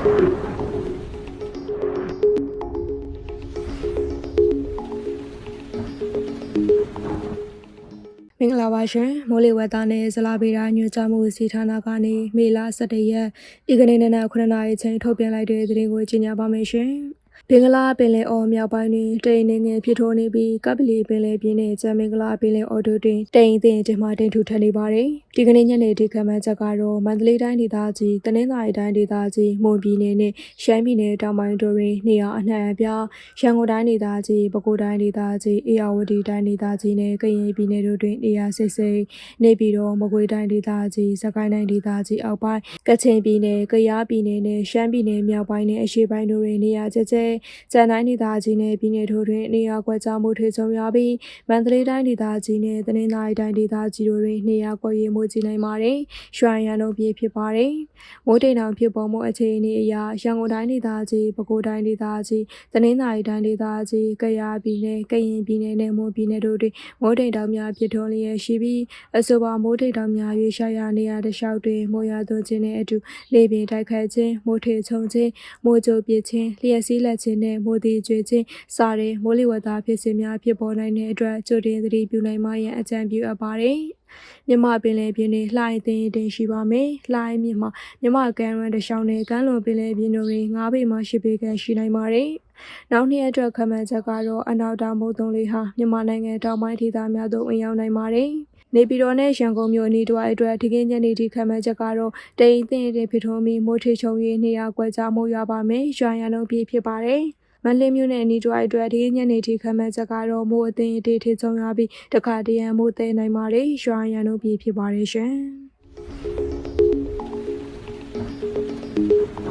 မင်္ဂလာပါရှင်မိုးလေဝသနဲ့ဇလာဗေဒညွှန်ကြားမှုစီဌာနကနေမေလ17ရက်ဒီကနေ့နေ့9နာရီချိန်ထုတ်ပြန်လိုက်တဲ့သတင်းကိုကြီးညာပါမယ်ရှင်။ ဘင်္ဂလားပင်လယ်အော်မြောက်ပိုင်းတွင်တိမ်နေငယ်ဖြစ်ထွန်းနေပြီးကပလီပင်လယ်ပြင်းနဲ့ကျမ်းမင်္ဂလာပင်လယ်အော်တို့တွင်တိမ်အသင့်တင်မှတိမ်ထူထပ်နေပါတယ်။ဒီကနေ့ညနေဒီကမှတ်ချက်ကတော့မန္တလေးတိုင်းဒေသကြီးတနင်္သာရီတိုင်းဒေသကြီးမွန်ပြည်နယ်နဲ့ရှမ်းပြည်နယ်တောင်ပိုင်းတို့တွင်နေရာအနှံ့အပြားရန်ကုန်တိုင်းဒေသကြီးပဲခူးတိုင်းဒေသကြီးအေရဝတီတိုင်းဒေသကြီးနဲ့ကရင်ပြည်နယ်တို့တွင်နေရာစိတ်စိတ်နေပြီးတော့မကွေးတိုင်းဒေသကြီးစကိုင်းတိုင်းဒေသကြီးအောက်ပိုင်းကချင်ပြည်နယ်ကယားပြည်နယ်နဲ့ရှမ်းပြည်နယ်မြောက်ပိုင်းနဲ့အရှေ့ပိုင်းတို့တွင်နေရာကျကျကျန်တိုင်းဒေသကြီးနဲ့ပြည်နယ်တို့တွင်နေရာကွက်ကြားမှုထေချုံရပြီးမန္တလေးတိုင်းဒေသကြီးနဲ့တနင်္သာရီတိုင်းဒေသကြီးတို့တွင်နေရာကွက်ရည်မှုကြီးနိုင်ပါတယ်။ရွှိုင်ရန်တို့ပြည်ဖြစ်ပါတယ်။မိုးတိမ်တောင်ဖြစ်ပေါ်မှုအခြေအနေအရရန်ကုန်တိုင်းဒေသကြီးပဲခူးတိုင်းဒေသကြီးတနင်္သာရီတိုင်းဒေသကြီးကယားပြည်နယ်ကရင်ပြည်နယ်နဲ့မွန်ပြည်နယ်တို့တွင်မိုးတိမ်တောင်များဖြစ်ထွန်းလျက်ရှိပြီးအဆိုပါမိုးတိမ်တောင်များရွေးရှားရာနေရာတစ်လျှောက်တွင်မိုးရွာသွန်းခြင်းနဲ့အတူလေပြင်းတိုက်ခတ်ခြင်းမိုးထေချုံခြင်းမိုးကြိုပစ်ခြင်းလျှက်စီးလက်ခြင်းနဲ့မိုးသည်ကျွေခြင်းစတဲ့မိုးလေဝသဖြစ်စဉ်များဖြစ်ပေါ်နိုင်တဲ့အတွက်ကြိုတင်သတိပြုနိုင်မှရန်အကြံပြုအပ်ပါတယ်။မြမပင်လယ်ပြင်တွင်လှိုင်းသိမ်းတင်ရှိပါမယ်။လှိုင်းမြမှာမြမကန်ရန်တစ်လျှောက်နဲ့ကမ်းလွန်ပင်လယ်ပြင်တို့တွင်9ပေမှ10ပေခန့်ရှိနိုင်ပါတယ်။နောက်နှစ်အတွက်ခန့်မှန်းချက်ကတော့အနောက်တောင်မုတ်သုံးလေးဟာမြန်မာနိုင်ငံတောင်ပိုင်းဒေသများသို့ဝင်ရောက်နိုင်ပါတယ်။ နေပြည်တော်နဲ့ရန်ကုန်မြို့အနီးတစ်ဝိုက်အတွက်ဒီကနေ့ညနေထိခံမှန်းချက်ကတော့တိမ်အထင်အထင်ဖြစ်ထွန်းပြီးမိုးထေချုံ၍နေရာကွက်ကြားမိုးရွာပါမယ်။ရွာရန်လုံးပြည့်ဖြစ်ပါတယ်။မန္တလေးမြို့နယ်အနီးတစ်ဝိုက်အတွက်ဒီညနေထိခံမှန်းချက်ကတော့မိုးအထင်အထင်ထေချုံရပြီးတခါတရံမိုးသေးနိုင်ပါတယ်။ရွာရန်လုံးပြည့်ဖြစ်ပါတယ်ရှင်။